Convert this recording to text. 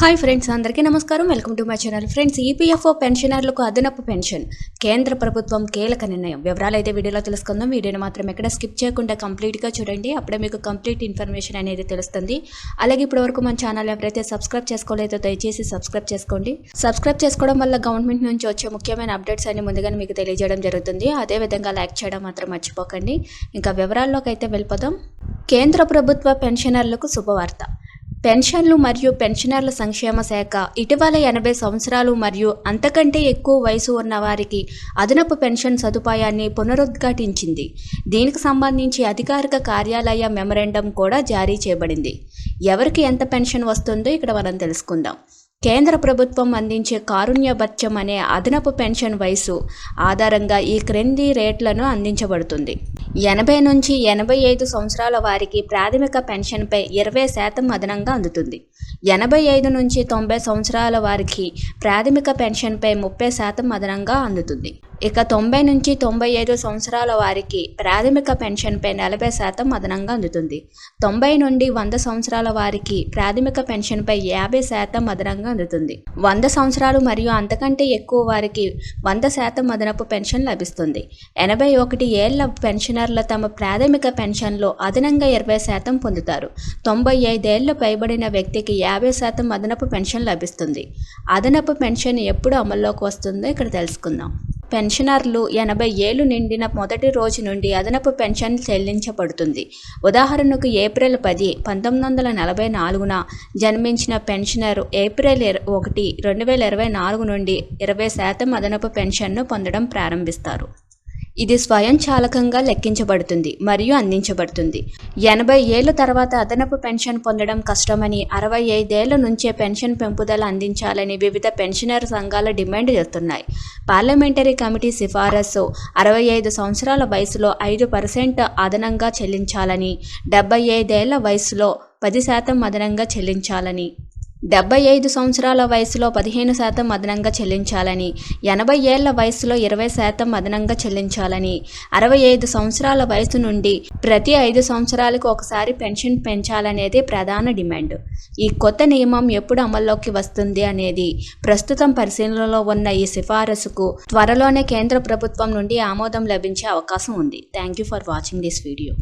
Hi friends అందరికీ నమస్కారం. Welcome to my channel friends EPFO పెన్షనర్లకు అదనపు పెన్షన్. కేంద్ర ప్రభుత్వం కీలక నిర్ణయం. వివరాలు అయితే వీడియోలో తెలుసుకుందాం. వీడియోని మాత్రం ఎక్కడ స్కిప్ చేయకుండా కంప్లీట్గా చూడండి. అప్పుడే మీకు కంప్లీట్ ఇన్ఫర్మేషన్ అనేది తెలుస్తుంది. అలాగే ఇప్పటివరకు మన ఛానల్ ఎవరైతే సబ్స్క్రైబ్ చేసుకోలేదో దయచేసి సబ్స్క్రైబ్ చేసుకోండి. సబ్స్క్రైబ్ చేసుకోవడం వల్ల గవర్నమెంట్ నుంచి వచ్చే ముఖ్యమైన అప్డేట్స్ అన్ని ముందుగానే మీకు తెలియజేయడం జరుగుతుంది. అదేవిధంగా లైక్ చేయడం మాత్రం మర్చిపోకండి. ఇంకా వివరాల్లోకి అయితే వెళ్ళిపోదాం. కేంద్ర ప్రభుత్వ పెన్షనర్లకు శుభవార్త. పెన్షన్లు మరియు పెన్షనర్ల సంక్షేమ శాఖ ఇటీవల ఎనభై సంవత్సరాలు మరియు అంతకంటే ఎక్కువ వయసు ఉన్న వారికి అదనపు పెన్షన్ సదుపాయాన్ని పునరుద్ఘాటించింది. దీనికి సంబంధించి అధికారిక కార్యాలయ మెమరాండం కూడా జారీ చేయబడింది. ఎవరికి ఎంత పెన్షన్ వస్తుందో ఇక్కడ మనం తెలుసుకుందాం. కేంద్ర ప్రభుత్వం అందించే కారుణ్య భత్యం అనే అదనపు పెన్షన్ వయసు ఆధారంగా ఈ క్రింది రేట్లను అందించబడుతుంది. ఎనభై నుంచి ఎనభై ఐదు సంవత్సరాల వారికి ప్రాథమిక పెన్షన్పై ఇరవై శాతం అదనంగా అందుతుంది. ఎనభై ఐదు నుంచి తొంభై సంవత్సరాల వారికి ప్రాథమిక పెన్షన్పై ముప్పై శాతం అదనంగా అందుతుంది. ఇక తొంభై నుంచి తొంభై ఐదు సంవత్సరాల వారికి ప్రాథమిక పెన్షన్పై నలభై శాతం అదనంగా అందుతుంది. తొంభై నుండి వంద సంవత్సరాల వారికి ప్రాథమిక పెన్షన్పై యాభై శాతం అదనంగా అందుతుంది. వంద సంవత్సరాలు మరియు అంతకంటే ఎక్కువ వారికి వంద శాతం అదనపు పెన్షన్ లభిస్తుంది. ఎనభై ఒకటి ఏళ్ళ పెన్షనర్లు తమ ప్రాథమిక పెన్షన్లో అదనంగా ఇరవై శాతం పొందుతారు. తొంభై ఐదేళ్ళు పైబడిన వ్యక్తికి యాభై శాతం అదనపు పెన్షన్ లభిస్తుంది. అదనపు పెన్షన్ ఎప్పుడు అమల్లోకి వస్తుందో ఇక్కడ తెలుసుకుందాం. పెన్షనర్లు ఎనభై ఏళ్ళు నిండిన మొదటి రోజు నుండి అదనపు పెన్షన్ చెల్లించబడుతుంది. ఉదాహరణకు ఏప్రిల్ పది పంతొమ్మిది వందల నలభై నాలుగున జన్మించిన పెన్షనర్ ఏప్రిల్ ఒకటి రెండు వేల ఇరవై నాలుగు నుండి ఇరవై శాతం అదనపు పెన్షన్ను పొందడం ప్రారంభిస్తారు. ఇది స్వయంచాలకంగా లెక్కించబడుతుంది మరియు అందించబడుతుంది. ఎనభై ఏళ్ళ తర్వాత అదనపు పెన్షన్ పొందడం కష్టమని అరవై ఐదేళ్ళ నుంచే పెన్షన్ పెంపుదల అందించాలని వివిధ పెన్షనర్ సంఘాలు డిమాండ్ చేస్తున్నాయి. పార్లమెంటరీ కమిటీ సిఫారసు అరవై ఐదు సంవత్సరాల వయసులో ఐదు పర్సెంట్ అదనంగా చెల్లించాలని డెబ్బై ఐదేళ్ళ వయసులో పది శాతం అదనంగా చెల్లించాలని డెబ్బై ఐదు సంవత్సరాల వయసులో పదిహేను శాతం అదనంగా చెల్లించాలని ఎనభై ఏళ్ళ వయసులో ఇరవై శాతం అదనంగా చెల్లించాలని అరవై ఐదు సంవత్సరాల వయసు నుండి ప్రతి ఐదు సంవత్సరాలకు ఒకసారి పెన్షన్ పెంచాలనేది ప్రధాన డిమాండ్. ఈ కొత్త నియమం ఎప్పుడు అమల్లోకి వస్తుంది అనేది ప్రస్తుతం పరిశీలనలో ఉన్న ఈ సిఫారసుకు త్వరలోనే కేంద్ర ప్రభుత్వం నుండి ఆమోదం లభించే అవకాశం ఉంది. Thank you for watching this video.